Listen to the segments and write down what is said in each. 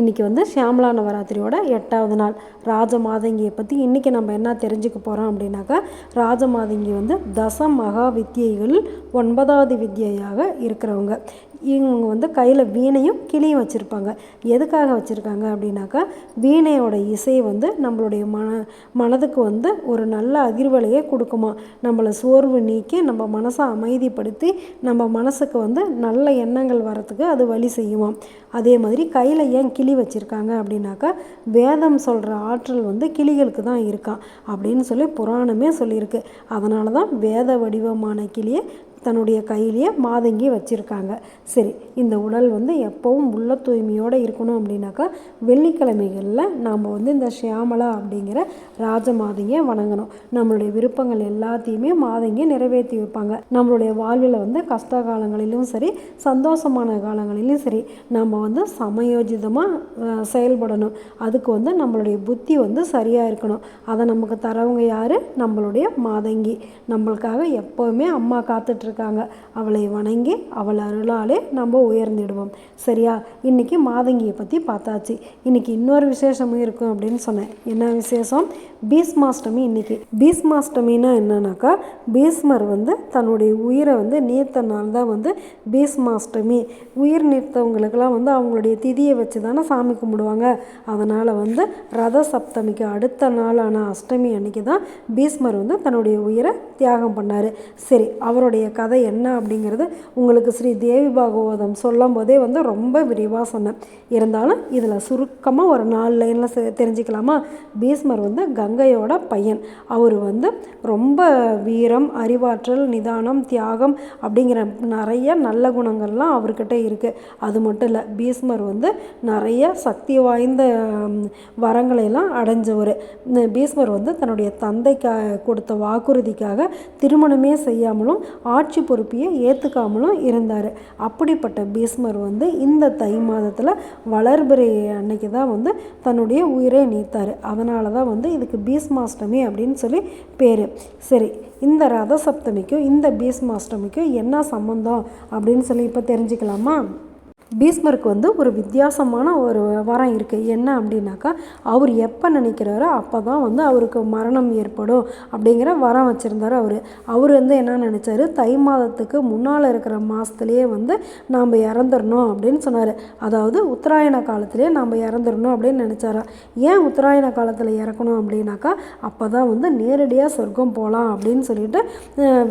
இன்றைக்கி வந்து ஷியாமலா நவராத்திரியோட எட்டாவது நாள். ராஜமாதங்கியை பற்றி இன்றைக்கி நம்ம என்ன தெரிஞ்சுக்க போகிறோம் அப்படின்னாக்கா ராஜமாதங்கி வந்து தச மகா வித்தியைகளில் ஒன்பதாவது வித்யையாக இருக்கிறவங்க. இவங்க வந்து கையில் வீணையும் கிளியும் வச்சுருப்பாங்க. எதுக்காக வச்சுருக்காங்க அப்படின்னாக்கா வீணையோட இசை வந்து நம்மளுடைய மன மனதுக்கு வந்து ஒரு நல்ல அதிர்வலையை கொடுக்குமா. நம்மளை சோர்வு நீக்கி நம்ம மனசை அமைதிப்படுத்தி நம்ம மனசுக்கு வந்து நல்ல எண்ணங்கள் வரத்துக்கு அது வழி செய்யுமா. அதே மாதிரி கையில் ஏன் கிளி கிளி வச்சுருக்காங்க அப்படின்னாக்கா வேதம் சொல்கிற ஆற்றல் வந்து கிளிகளுக்கு தான் இருக்கான் அப்படின்னு சொல்லி புராணமே சொல்லியிருக்கு. அதனால தான் வேத வடிவமான கிளியை தன்னுடைய கையிலேயே மாதங்கி வச்சுருக்காங்க. சரி இந்த உடல் வந்து எப்போவும் உள்ள தூய்மையோடு இருக்கணும் அப்படின்னாக்கா வெள்ளிக்கிழமைகளில் நாம் வந்து இந்த ஷியாமலா அப்படிங்கிற ராஜ மாதங்கியை வணங்கணும். நம்மளுடைய விருப்பங்கள் எல்லாத்தையுமே மாதங்கி நிறைவேற்றி வைப்பாங்க. நம்மளுடைய வாழ்வில் வந்து கஷ்ட காலங்களிலும் சரி சந்தோஷமான காலங்களிலும் சரி நம்ம வந்து சமயோஜிதமாக செயல்படணும். அதுக்கு வந்து நம்மளுடைய புத்தி வந்து சரியாக இருக்கணும். அதை நமக்கு தரவங்க யார்? நம்மளுடைய மாதங்கி. நம்மளுக்காக எப்போவுமே அம்மா காத்துட்ருக்காங்க அவளை வணங்கி அவள் அருளாலே நம்ம உயர்ந்திடுவோம். சரியா? இன்றைக்கி மாதங்கியை பற்றி பார்த்தாச்சு. இன்றைக்கி இன்னொரு விசேஷமும் இருக்கும் அப்படின்னு சொன்னேன். என்ன விசேஷம்? பீஸ்மாஷ்டமி இன்றைக்கி பீஸ்மாஷ்டமின்னா என்னன்னாக்கா பீஸ்மர் வந்து தன்னுடைய உயிரை வந்து நீத்தனால தான் வந்து பீஸ்மாஷ்டமி உயிர் நீத்தவங்களுக்கெல்லாம் வந்து அவங்களுடைய திதியை வச்சு தானே சாமி கும்பிடுவாங்க. அதனால் வந்து ரத சப்தமிக்கு அடுத்த நாளான அஷ்டமி அன்னைக்கு தான் பீஸ்மர் வந்து தன்னுடைய உயிரை தியாகம் பண்ணார். சரி அவருடைய கதை என்ன அப்படிங்கிறது உங்களுக்கு ஸ்ரீ தேவி பாகவதம் சொல்லும் போதே வந்து ரொம்ப விரிவாக சொன்னேன். இருந்தாலும் இதில் சுருக்கமாக ஒரு நாலு லைனில் தெரிஞ்சுக்கலாமா? பீஸ்மர் வந்து கங்கையோட பையன். அவர் வந்து ரொம்ப வீரம் அறிவாற்றல் நிதானம் தியாகம் அப்படிங்கிற நிறைய நல்ல குணங்கள்லாம் அவர்கிட்ட இருக்குது அது மட்டும் இல்லை பீஸ்மர் வந்து நிறைய சக்தி வாய்ந்த வரங்களையெல்லாம் அடைஞ்சவர். இந்த பீஸ்மர் வந்து தன்னுடைய தந்தைக்கா கொடுத்த வாக்குறுதிக்காக திருமணமே செய்யாமலும் ஆட்சி பொறுப்பையே ஏற்றுக்காமலும் இருந்தார். அப்படிப்பட்ட பீஸ்மர் வந்து இந்த தை மாதத்தில் வளர்பிறை அன்னைக்கு தான் வந்து தன்னுடைய உயிரை நீத்தார். அதனால தான் வந்து இதுக்கு பீஸ்மாஷ்டமி அப்படின்னு சொல்லி பேர். சரி இந்த ரத சப்தமிக்கும் இந்த பீஸ்மாஷ்டமிக்கும் என்ன சம்மந்தம் அப்படின்னு சொல்லி இப்போ தெரிஞ்சுக்கலாமா? பீஸ்மருக்கு வந்து ஒரு வித்தியாசமான ஒரு வரம் இருக்குது என்ன அப்படின்னாக்கா அவர் எப்போ நினைக்கிறாரோ அப்போ தான் வந்து அவருக்கு மரணம் ஏற்படும் அப்படிங்கிற வரம் வச்சுருந்தார் அவர். அவர் வந்து என்ன நினச்சாரு? தை மாதத்துக்கு முன்னால் இருக்கிற மாதத்துலேயே வந்து நாம் இறந்துடணும் அப்படின்னு சொன்னார். அதாவது உத்தராயண காலத்திலே நாம் இறந்துடணும் அப்படின்னு நினச்சாரா? ஏன் உத்தராயண காலத்தில் இறக்கணும் அப்படின்னாக்கா அப்போ தான் வந்து நேரடியாக சொர்க்கம் போகலாம் அப்படின்னு சொல்லிட்டு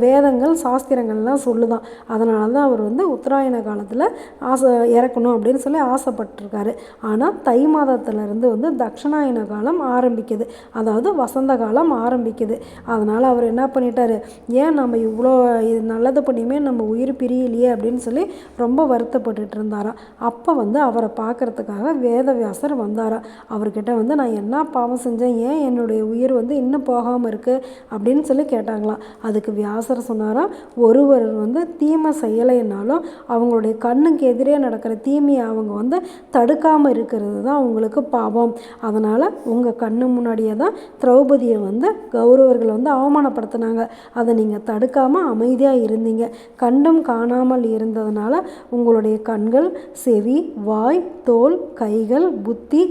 வேதங்கள் சாஸ்திரங்கள்லாம் சொல்லுதான். அதனால தான் அவர் வந்து உத்தராயண காலத்தில் ஆசை இறக்கணும் அப்படின்னு சொல்லி ஆசைப்பட்டிருக்காரு. ஆனால் தை மாதத்துலேருந்து வந்து தட்சிணாயன காலம் ஆரம்பிக்குது. அதாவது வசந்த காலம் ஆரம்பிக்குது. அதனால் அவர் என்ன பண்ணிட்டார் ஏன் நம்ம இவ்வளோ இது நல்லது பண்ணியுமே நம்ம உயிர் பிரியலையே? அப்படின்னு சொல்லி ரொம்ப வருத்தப்பட்டுட்டு இருந்தாராம் அப்போ வந்து அவரை பார்க்குறதுக்காக வேதவியாசர் வந்தாராம் அவர்கிட்ட வந்து நான் என்ன பாவம் செஞ்சேன்? ஏன் என்னுடைய உயிர் வந்து இன்னும் போகாமல் இருக்குது அப்படின்னு சொல்லி கேட்டாங்களாம். அதுக்கு வியாசர் சொன்னாராம் ஒருவர் வந்து தீமை செய்யலைன்னாலும் அவங்களுடைய கண்ணுக்கு எதிரே நடக்கிற தீமையை அவங்க வந்து தடுக்காமல் இருக்கிறது தான் அவங்களுக்கு பாவம். அதனால் உங்கள் கண்ணு முன்னாடியே தான் திரௌபதியை வந்து கௌரவர்கள் வந்து அவமானப்படுத்தினாங்க. அதை நீங்கள் தடுக்காமல் அமைதியாக இருந்தீங்க. கண்டும் காணாமல் இருந்ததுனால உங்களுடைய கண்கள் செவி வாய் தோல் கைகள் புத்தி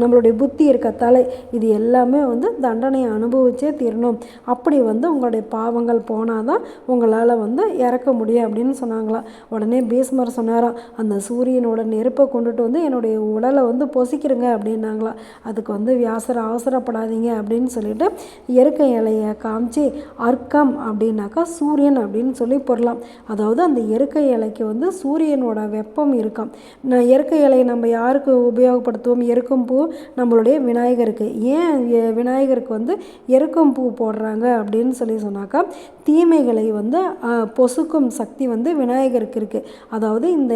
நம்மளுடைய புத்தி இருக்க தலை இது எல்லாமே வந்து தண்டனையை அனுபவிச்சே தீரணும். அப்படி வந்து உங்களுடைய பாவங்கள் போனால் தான் உங்களால் வந்து இறக்க முடியும் அப்படின்னு சொன்னாங்களாம் உடனே பீஸ்மர் சொன்னாராம் அந்த சூரியனோட நெருப்பை கொண்டுட்டு வந்து என்னுடைய உடலை வந்து பொசிக்கிறங்க அப்படின்னாங்களாம் அதுக்கு வந்து வியாசர் அவசரப்படாதீங்க அப்படின்னு சொல்லிட்டு இயற்கை இலையை காமிச்சு அர்க்கம் அப்படின்னாக்கா சூரியன் அப்படின்னு சொல்லி பொருளாம் அதாவது அந்த இயற்கை இலைக்கு வந்து சூரியனோட வெப்பம் இருக்காம். நான் இயற்கை இலையை நம்ம யாருக்கு உபயோகப்படுத்துவோம்? எருக்கும் பூ நம்மளுடைய விநாயகருக்கு. ஏன் விநாயகருக்கு வந்து எருக்கும் பூ போடுறாங்க அப்படின்னு சொல்லி சொன்னாக்கா தீமைகளை வந்து பொசுக்கும் சக்தி வந்து விநாயகருக்கு இருக்குது அதாவது இந்த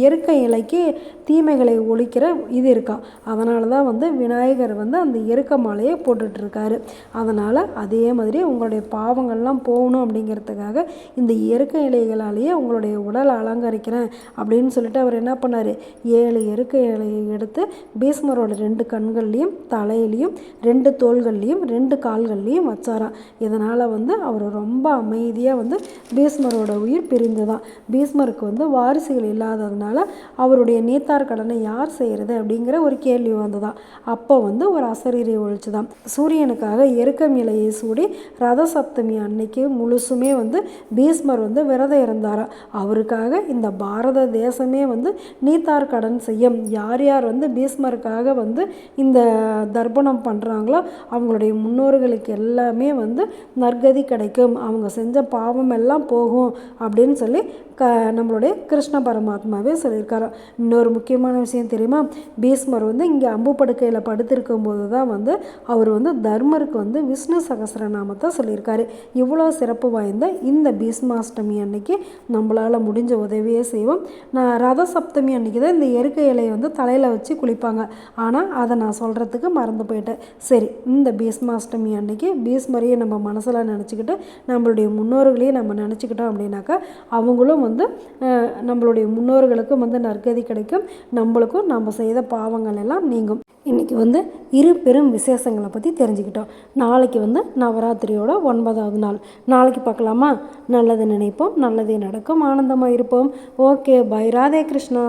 இயற்கை இலைக்கு தீமைகளை ஒழிக்கிற இது இருக்கா? அதனால தான் வந்து விநாயகர் வந்து அந்த எருக்க மாலையை போட்டுட்ருக்காரு. அதனால் அதே மாதிரி உங்களுடைய பாவங்கள்லாம் போகணும் அப்படிங்கிறதுக்காக இந்த எருக்க இலைகளாலேயே உங்களுடைய உடலை அலங்கரிக்கிறேன் அப்படின்னு சொல்லிட்டு அவர் என்ன பண்ணார்? ஏழு இயற்கை இலையை எடுத்து பீஸ்மரோட ரெண்டு கண்கள்லேயும் தலையிலையும் ரெண்டு தோள்கள்லேயும் ரெண்டு கால்கள்லேயும் வச்சாராம் இதனால் வந்து அவர் ரொம்ப அமைதியாக வந்து பீஸ்மரோட உயிர் பிரிந்ததான் பீஸ்மருக்கு வந்து வாரிசுகள் இல்லாததுனால இருந்ததுனால அவருடைய நீத்தார் கடனை யார் செய்கிறது அப்படிங்கிற ஒரு கேள்வி வந்துதான் அப்போ வந்து ஒரு அசரீரை ஒழிச்சு தான் சூரியனுக்காக எருக்கம் இலையை சூடி ரத சப்தமி அன்னைக்கு முழுசுமே வந்து பீஸ்மர் வந்து விரதம் இருந்தாரா? அவருக்காக இந்த பாரத தேசமே வந்து நீத்தார் கடன் செய்யும். யார் யார் வந்து பீஸ்மருக்காக வந்து இந்த தர்ப்பணம் பண்ணுறாங்களோ அவங்களுடைய முன்னோர்களுக்கு எல்லாமே வந்து நற்கதி கிடைக்கும். அவங்க செஞ்ச பாவம் எல்லாம் போகும் அப்படின்னு சொல்லி க நம்மளுடைய கிருஷ்ண பரமாத்மாவே சொல்லியிருக்காரு. இன்னொரு முக்கியமான விஷயம் தெரியுமா? பீஸ்மர் வந்து இங்கே அம்பு படுக்கையில் படுத்திருக்கும் போது தான் வந்து அவர் வந்து தர்மருக்கு வந்து விஷ்ணு சகஸ்ரநாமத்தை சொல்லியிருக்காரு. இவ்வளோ சிறப்பு வாய்ந்த இந்த பீஸ்மாஷ்டமி அன்னைக்கு நம்மளால் முடிஞ்ச உதவியே செய்வோம். நான் ரத சப்தமி அன்னைக்கு தான் இந்த எருக்கை இலையை வந்து தலையில் வச்சு குளிப்பாங்க. ஆனால் அதை நான் சொல்கிறதுக்கு மறந்து போயிட்டேன். சரி இந்த பீஸ்மாஷ்டமி அன்னைக்கு பீஸ்மரையை நம்ம மனசில் நினச்சிக்கிட்டு நம்மளுடைய முன்னோர்களையும் நம்ம நினச்சிக்கிட்டோம் அப்படின்னாக்கா அவங்களும் வந்து நம்மளுடைய முன்னோர்களுக்கு பேருக்கும் வந்து நற்கதி கிடைக்கும். நம்மளுக்கும் நம்ம செய்த பாவங்கள் எல்லாம் நீங்கும். இன்றைக்கி வந்து இரு பெரும் விசேஷங்களை பற்றி தெரிஞ்சுக்கிட்டோம். நாளைக்கு வந்து நவராத்திரியோட ஒன்பதாவது நாள். நாளைக்கு பார்க்கலாமா? நல்லது நினைப்போம் நல்லதே நடக்கும் ஆனந்தமாக இருப்போம். Okay bye. ராதே கிருஷ்ணா.